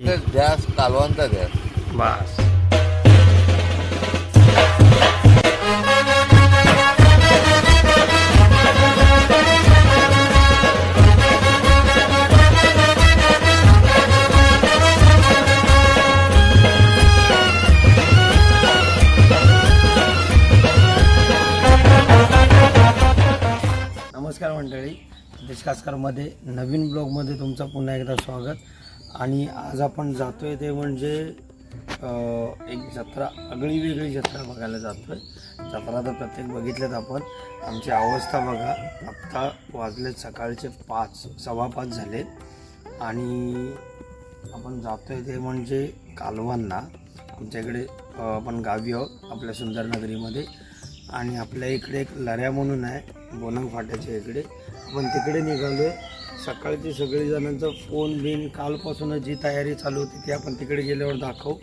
ध्यास कालवांचा ध्यास. बस. नमस्कार मंडळी देशकास्करमध्ये नवीन ब्लॉगमध्ये तुमचं पुन्हा एकदा स्वागत. आणि आज आपण जातो आहे ते म्हणजे एक जत्रा आगळी वेगळी जत्रा बघायला जातो आहे जत्रा तर प्रत्येक बघितल्यात आपण. आमची अवस्था बघा आत्ता वाजलेत सकाळचे पाच सव्वा पाच झालेत. आणि आपण जातो आहे ते म्हणजे कालवांना. आमच्याकडे आपण गावी आहोत आपल्या सुंदरनगरीमध्ये आणि आपल्या इकडे एक लऱ्या म्हणून आहे बोनंग फाट्याच्या इकडे. आपण तिकडे निघालो आहे सकाळची सगळी जणांचं फोन बिन कालपासूनच जी तयारी चालू होती ती आपण तिकडे गेल्यावर दाखवू.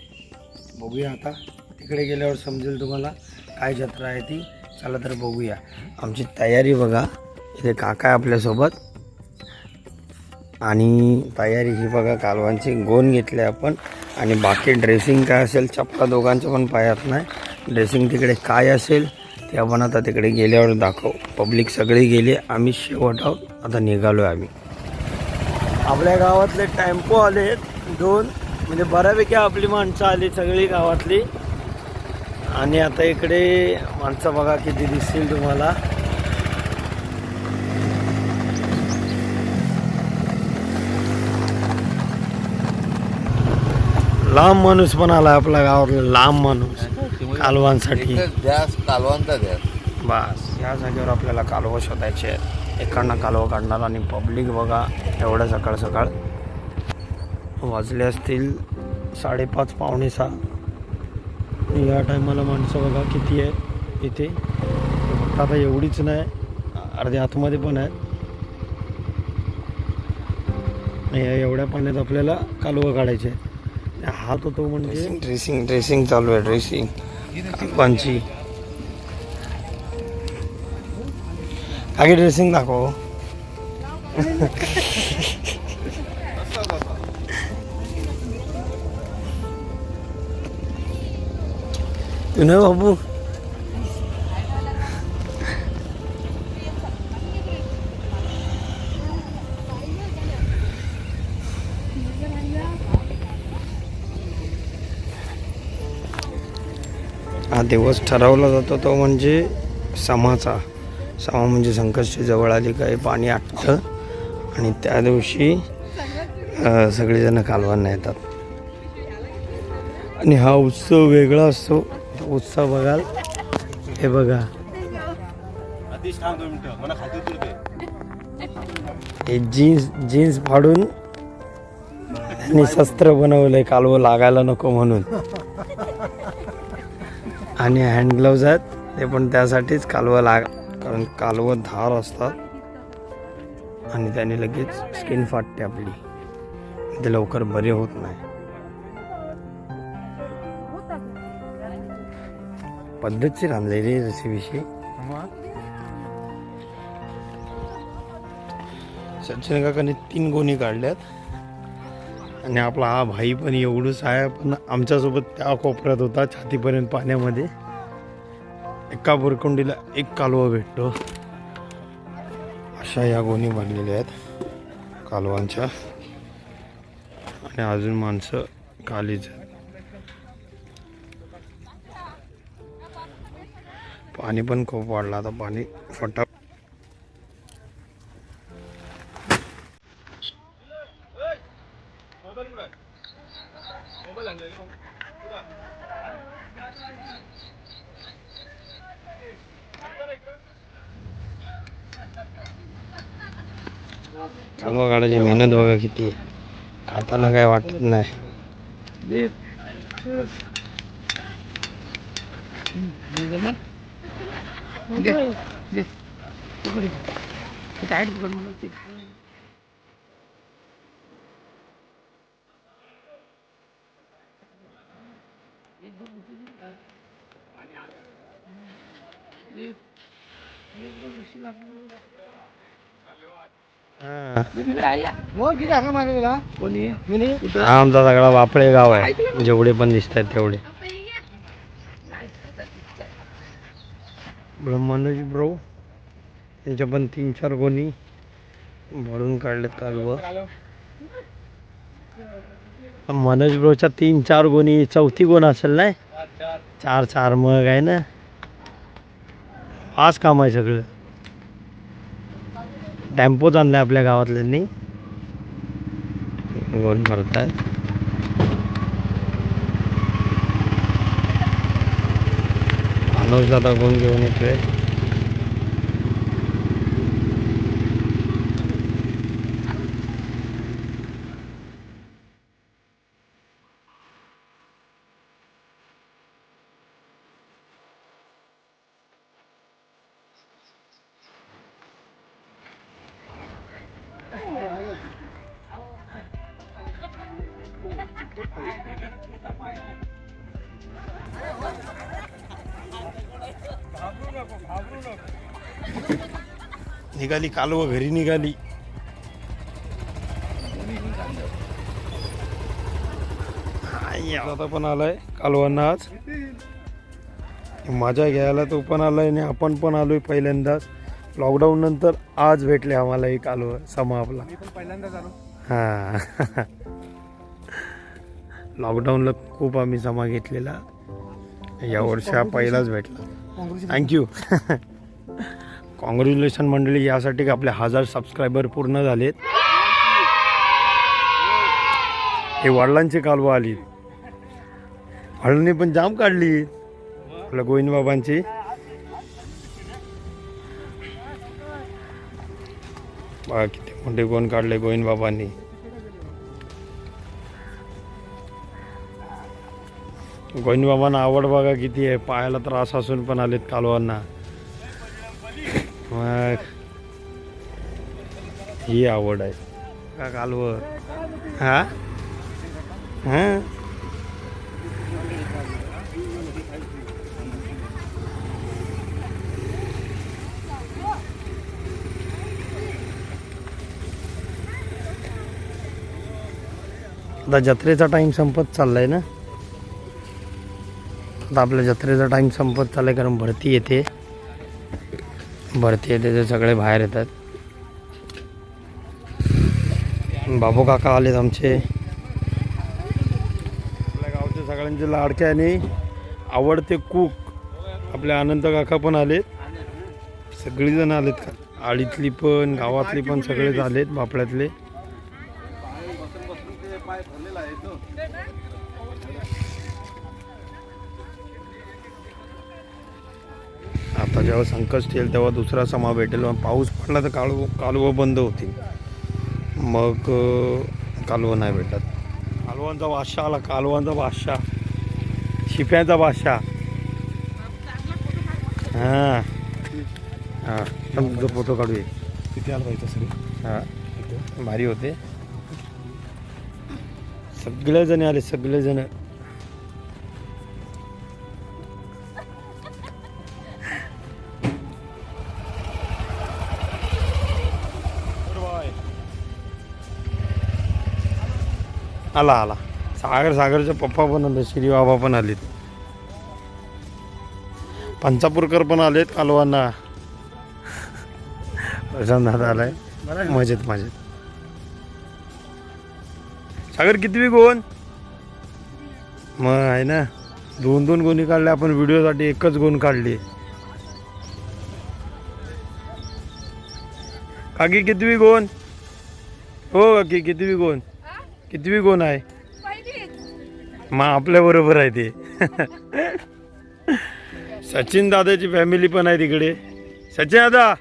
बघूया आता. तिकडे गेल्यावर समजेल तुम्हाला काय जत्रा आहे ती. चला तर बघूया. आमची तयारी बघा. इथे काका आहे आपल्यासोबत. आणि तयारी ही बघा कालवांची गोन घेतले आपण. आणि बाकी ड्रेसिंग काय असेल चपला दोघांचं पण पायात नाही. ड्रेसिंग तिकडे काय असेल ते आपण आता तिकडे गेल्यावर दाखव. पब्लिक सगळी गेली आम्ही शेवट आहोत. आता निघालो आम्ही. आपल्या गावातले टेम्पो आले दोन. म्हणजे बऱ्यापैकी आपली माणसं आली सगळी गावातली. आणि आता इकडे माणसं बघा किती दिसतील तुम्हाला. लांब माणूस पण आला आपल्या गावातला लांब माणूस. कालवांसाठी. कालवांचा ध्यास. बस. या जागेवर आपल्याला कालवं शोधायचे आहेत. एकांना कालवं काढणार आणि पब्लिक बघा एवढं सकाळ सकाळ. वाजले असतील साडेपाच पावणे सहा. या टायमाला माणसं बघा किती आहे इथे. फक्त आता एवढीच नाही अर्ध्या आतमध्ये पण आहेत आणि या एवढ्या पाण्यात आपल्याला कालवं काढायचे. हात होतो म्हणजे ड्रेसिंग ड्रेसिंग चालू आहे ड्रेसिंग कालवांची. आगे ड्रेसिंग दाखव तू नाही बाबू हा दिवस ठरवला जातो तो म्हणजे समाचा सहा म्हणजे संकष्टी जवळ आली काय पाणी आटतं आणि त्या दिवशी सगळेजण कालवांना येतात. आणि हा उत्सव वेगळा असतो. तो उत्सव बघाल. हे बघा. हे जीन्स जीन्स फाडून त्यांनी शस्त्र बनवलंय कालवं लागायला नको म्हणून. आणि हँड आहेत ते पण त्यासाठीच कालवं लाग कारण कालवं धार असतात आणि त्याने लगेच स्किन फाटते आपली ते लवकर बरे होत नाही. पद्धतशीर आणलेली रेसिपीशी सचिन काकाने तीन गोणी काढल्यात. आणि आपला हा भाई पण एवढंच आहे पण आमच्यासोबत त्या कोपऱ्यात होता छातीपर्यंत पाण्यामध्ये. एका बुरकुंडीला एक कालवा भेटतो. अशा या गोणी भरलेल्या आहेत कालवांच्या. आणि अजून माणसं खालीच पाणी पण खूप वाढलं. आता पाणी फटा आंघोळ काढायची मेहनत बघा किती खाताना काय वाटत नाही Thank. हा. आमचा सगळा वापळे गाव आहे जेवढे पण दिसत आहेत तेवढे मनोज ब्रो. यांच्या पण तीन चार गोणी भरून काढले कालव मनोज ब्रोच्या तीन चार गोणी. चौथी गोण असेल नाही? चार चार मग आहे ना? आज काम आहे सगळं. टेम्पोच आणलाय आपल्या गावातल्यांनी. गुण भरत आहे मनोज दादा गुण घेऊन येतोय. निघाली कालव घरी निघाली. आता पण आलाय कालवांना आज. मजा घ्यायला तो पण आलाय आणि आपण पण आलोय पहिल्यांदाच. लॉकडाऊन नंतर आज भेटले आम्हाला एक कालव समा आपला. हा. लॉकडाऊनला खूप आम्ही समा घेतलेला. या वर्षी हा पहिलाच भेटला. थँक्यू कॉंग्रॅच्युलेशन मंडळी यासाठी की आपले हजार सबस्क्रायबर पूर्ण झालेत? हे वडिलांची कालवा आली. वडिलांनी पण जाम काढली. आपल्या गोविंद बाबांची. बघा किती मोठे गोण काढले गोविंद बाबांनी. गोविंद बाबांना आवड बघा किती आहे. पायाला त्रास असून पण आलेत कालवांना मग ही आवड आहे. का कालव? हा? हा? आता जत्रेचा टाइम संपत चाललाय ना? आता आपल्या जत्रेचा टाइम संपत चाललाय कारण भरती येते. भरती येते ते सगळे बाहेर येतात. बाबू काका आलेत आमचे. आपल्या गावचे सगळ्यांचे लाडके आणि आवडते कूक आपले आनंद काका पण आलेत. सगळीजण आलेत का? आळीतली पण गावातली पण सगळेच आलेत बापड्यातले. जेव्हा संकष्ट येईल तेव्हा दुसरा समा भेटेल. मग पाऊस पडला तर कालव कालवं बंद होतील. मग कालवं नाही भेटत. कालवांचा बादशाह आला. कालवांचा बादशाह. शिप्याचा बादशाह. हां. हां. तुझा फोटो काढूया किती आलं पाहिजे सर हां. भारी होते. सगळेजण आले सगळेजण. आला आला. सागर सागरचे पप्पा पण आले श्री बाबा पण आलेत. पंचापूरकर पण आलेत कालवांना. प्रशांत दादा आलाय. मजेत मजेत. सागर किती कोण मग आहे ना दोन दोन गोणी काढले आपण व्हिडिओसाठी एकच गोण काढली. काकी कितवी गोण हो काकी कितवी गोण कितवी गोण आहे? मग आपल्या बरोबर आहे ते. सचिन दादाची फॅमिली पण आहे तिकडे. सचिन दादा.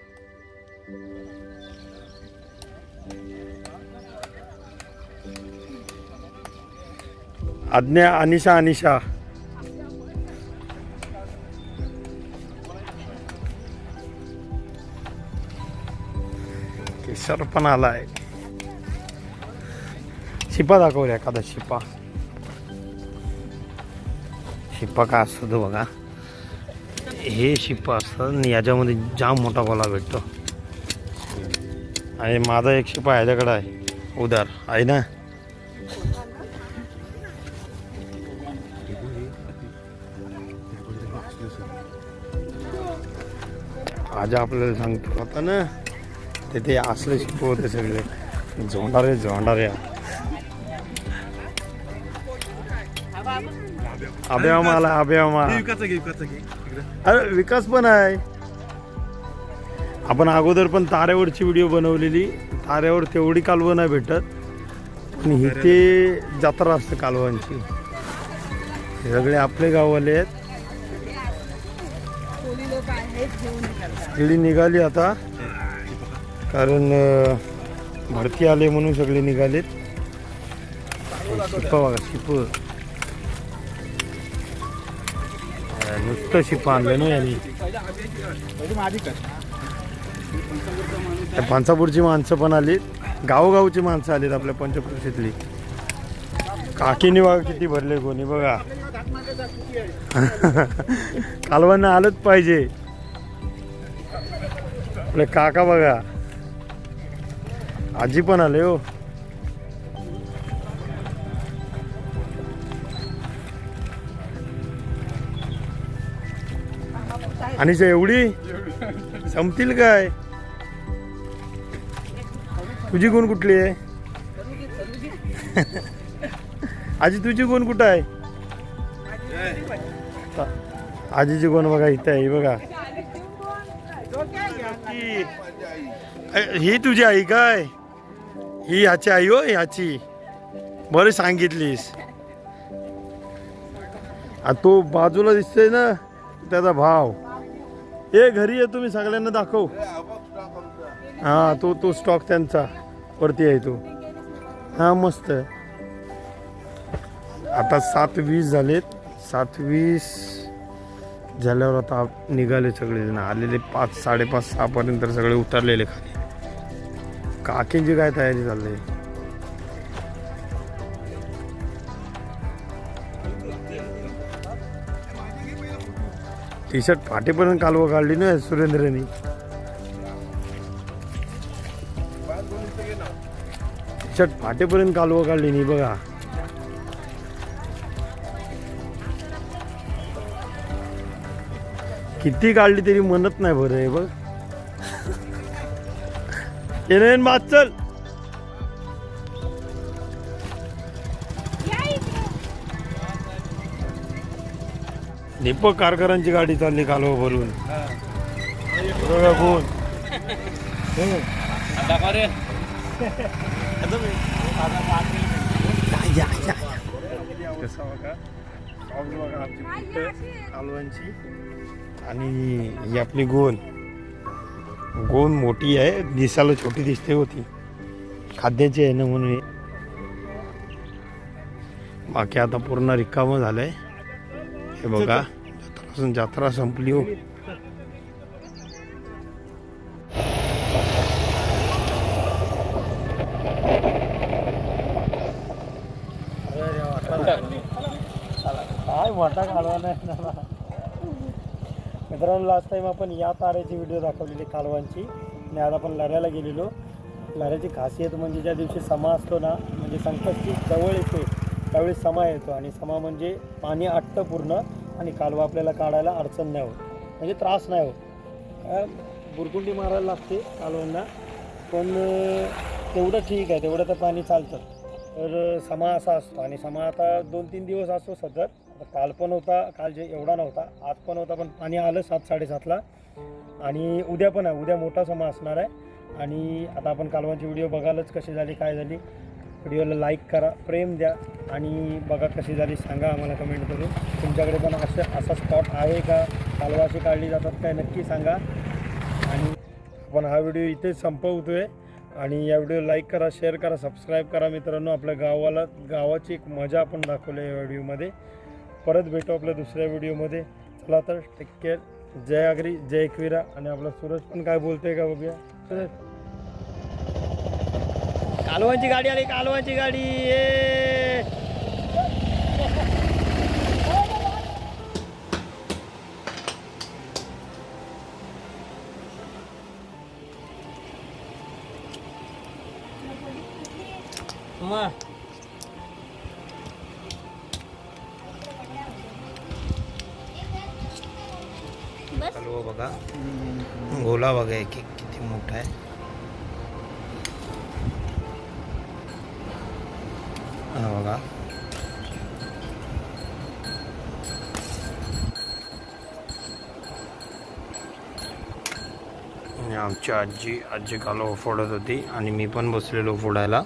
आज्ञा अनिशा अनिशा. केशर पण आलाय. शिपा दाखवल्या एखादा शिपा शिपा काय असतो तो बघा हे शिपा असतात आणि याच्यामध्ये जाम मोठा गोला भेटतो आणि माझा एक शिपा ह्याच्याकडे आहे उदार आहे ना आज आपल्याला सांगतो आता ना तिथे असले शिप होते सगळे झोंडारे झोंडारे अभ्याम आला अभ्याम अरे विकास पण आहे. आपण अगोदर पण ताऱ्यावरची व्हिडिओ बनवलेली. ताऱ्यावर तेवढी कालवं नाही भेटत. पण इथे जत्रा असते कालवांची. सगळे आपले गाववाले आहेत. सगळी निघाली आता. कारण भरती आले म्हणून सगळे निघालेत. शिप बघा शिप. नुसतं शिप आणलं ना यांनी त्या माणसं पण आलीत. गावोगावची माणसं आलीत आपल्या पंचक्रोशीतली काकीने बघा किती भरले कोणी बघा. कालवांना आलंच पाहिजे. आपले काका बघा. आजी पण आले हो. आणि जे एवढी संपतील काय? तुझी गुण कुठली आहे? आजी तुझी गुण कुठं आहे? आजीची गुण बघा इथं आहे बघा. ही तुझी आई काय? ही ह्याची आई हो ह्याची. बरं सांगितलीस. आ, तो बाजूला दिसतोय ना त्याचा भाव. ए घरी आहे तुम्ही सगळ्यांना दाखव. हा तो तो स्टॉक त्यांचा. वरती आहे तो. हा मस्त. आता सात वीस झालेत. सात वीस झाल्यावर आता निघाले सगळे जण आलेले पाच साडेपाच सहा पर्यंत सगळे उतरलेले खाली. काकींची काय तयारी चालली? टी शर्ट फाटेपर्यंत कालवं काढली ना सुरेंद्रनी. टी शर्ट फाटेपर्यंत कालवं काढली नाही बघा. किती काढली तरी म्हणत नाही बरं हे बघ. येणं बाद चल. दीपक कारकरांची गाडी चालली कालव भरून. बघा कोण. कालवांची आणि ही आपली गोन. गोन मोठी आहे. दिसायला छोटी दिसते होती. खाद्याची आहे ना म्हणून. बाकी आता पूर्ण रिकामं झालंय. हे बघा. अजून जत्रा संपली हो. काय मोठा कालवा नाही मित्रांनो लास्ट टाइम आपण या ताऱ्याची व्हिडिओ दाखवलेली कालवांची. आणि आज आपण लढ्याला गेलेलो. लढ्याची खासियत म्हणजे ज्या दिवशी समा असतो ना म्हणजे संकष्टी जवळ येते त्यावेळी समा येतो. आणि समा म्हणजे पाणी आटतं पूर्ण. आणि कालवा आपल्याला काढायला अडचण नाही होत. म्हणजे त्रास नाही होत. बुरकुंडी मारायला लागते कालवांना पण तेवढं ठीक आहे. तेवढं तर पाणी चालतं. तर समा असा असतो. आणि समा आता दोन तीन दिवस असतो सतत. काल पण होता. काल जे एवढा नव्हता. आज पण होता. पण पाणी आलं सात साडेसातला. आणि उद्या पण आहे. उद्या मोठा समा असणार आहे. आणि आता आपण कालवांची व्हिडिओ बघालच कशी झाली काय झाली. व्हिडिओला लाईक करा प्रेम द्या आणि बघा कशी झाली सांगा आम्हाला कमेंट करून. तुमच्याकडे पण असं असा स्पॉट आहे का? कालवाशी काढली जातात काय नक्की सांगा. आणि आपण हा व्हिडिओ इथेच आहे आणि या व्हिडिओ लाईक करा शेअर करा सबस्क्राईब करा मित्रांनो. आपल्या गावाला गावाची एक मजा आपण दाखवली आहे या व्हिडिओमध्ये. परत भेटू आपल्या दुसऱ्या व्हिडिओमध्ये. चला तर टेक केअर जय आगरी जय एकविरा. आणि आपला सूरज पण काय बोलतोय का बघूया? सूरज कालवांची गाडी आली कालवांची गाडी ये. बघा. गोला बघा एक किती मोठा आहे. आमची आजी आजी कालवा फोडत होती आणि मी पण बसलेलो फोडायला.